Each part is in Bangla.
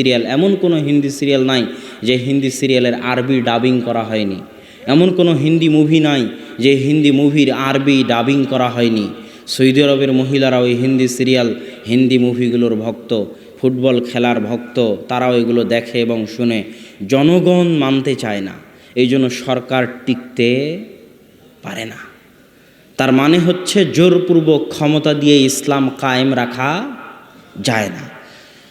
সিরিয়াল, এমন কোনো হিন্দি সিরিয়াল নাই যে হিন্দি সিরিয়ালের আরবি ডাবিং করা হয়নি। এমন কোনো হিন্দি মুভি নাই যে হিন্দি মুভির আরবি ডাবিং করা হয়নি। সৌদি আরবের মহিলারা ওই হিন্দি সিরিয়াল, হিন্দি মুভিগুলোর ভক্ত, ফুটবল খেলার ভক্ত, তারাও এগুলো দেখে এবং শুনে জনগণ মানতে চায় না। এই জন্য সরকার টিকতে পারে না। তার মানে হচ্ছে জোরপূর্বক ক্ষমতা দিয়ে ইসলাম কায়েম রাখা যায় না।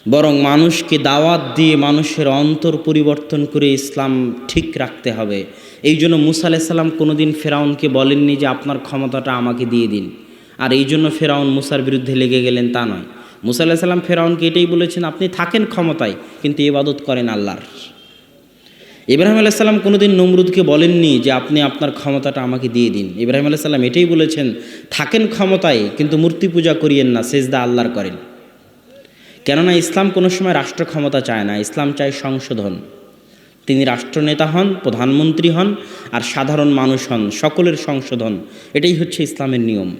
বরং মানুষকে দাওয়াত দিয়ে মানুষের অন্তর পরিবর্তন করে ইসলাম ঠিক রাখতে হবে। এই জন্য মুসা আলাইসাল্লাম কোনো দিন ফেরাউনকে বলেননি যে আপনার ক্ষমতাটা আমাকে দিয়ে দিন। আর এই জন্য ফেরাউন মুসার বিরুদ্ধে লেগে গেলেন তা নয়। মুসা আলাইসাল্লাম ফেরাউনকে এটাই বলেছেন, আপনি থাকেন ক্ষমতায়, কিন্তু ইবাদত করেন আল্লাহর। ইব্রাহিম আলাইসাল্লাম কোনোদিন নমরুদকে বলেননি যে আপনি আপনার ক্ষমতাটা আমাকে দিয়ে দিন। ইব্রাহিম আলাইসাল্লাম এটাই বলেছেন, থাকেন ক্ষমতায়, কিন্তু মূর্তি পূজা করিয়েন না, সেজদা আল্লাহর করেন। কেননা ইসলাম কোনো সময় রাষ্ট্র ক্ষমতা চায় না, ইসলাম চায় সংশোধন। তিনি রাষ্ট্রনেতা হন, প্রধানমন্ত্রী হন, আর সাধারণ মানুষ হন, সকলের সংশোধন। এটাই হচ্ছে ইসলামের নিয়ম।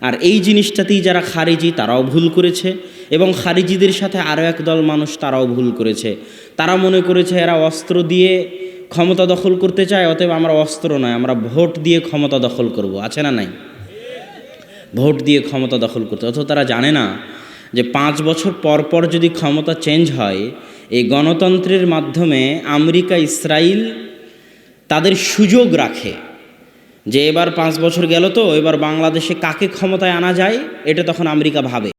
আর এই জিনিসটাতেই যারা খারিজি, তারাও ভুল করেছে, এবং খারিজিদের সাথে আরও এক দল মানুষ তারাও ভুল করেছে। তারা মনে করেছে এরা অস্ত্র দিয়ে ক্ষমতা দখল করতে চায়, অতএব আমরা অস্ত্র নয়, আমরা ভোট দিয়ে ক্ষমতা দখল করব। আছে না নাই? ভোট দিয়ে ক্ষমতা দখল করতে। অথচ তারা জানে না যে পাঁচ বছর পর পর যদি ক্ষমতা চেঞ্জ হয়, এই গণতন্ত্রের মাধ্যমে আমেরিকা ইসরায়েল তাদের সুযোগ রাখে। যে এবার পাঁচ বছর গেল তো, এবার বাংলাদেশে কাকে ক্ষমতায় আনা যায়, এটা তখন আমেরিকা ভাবে।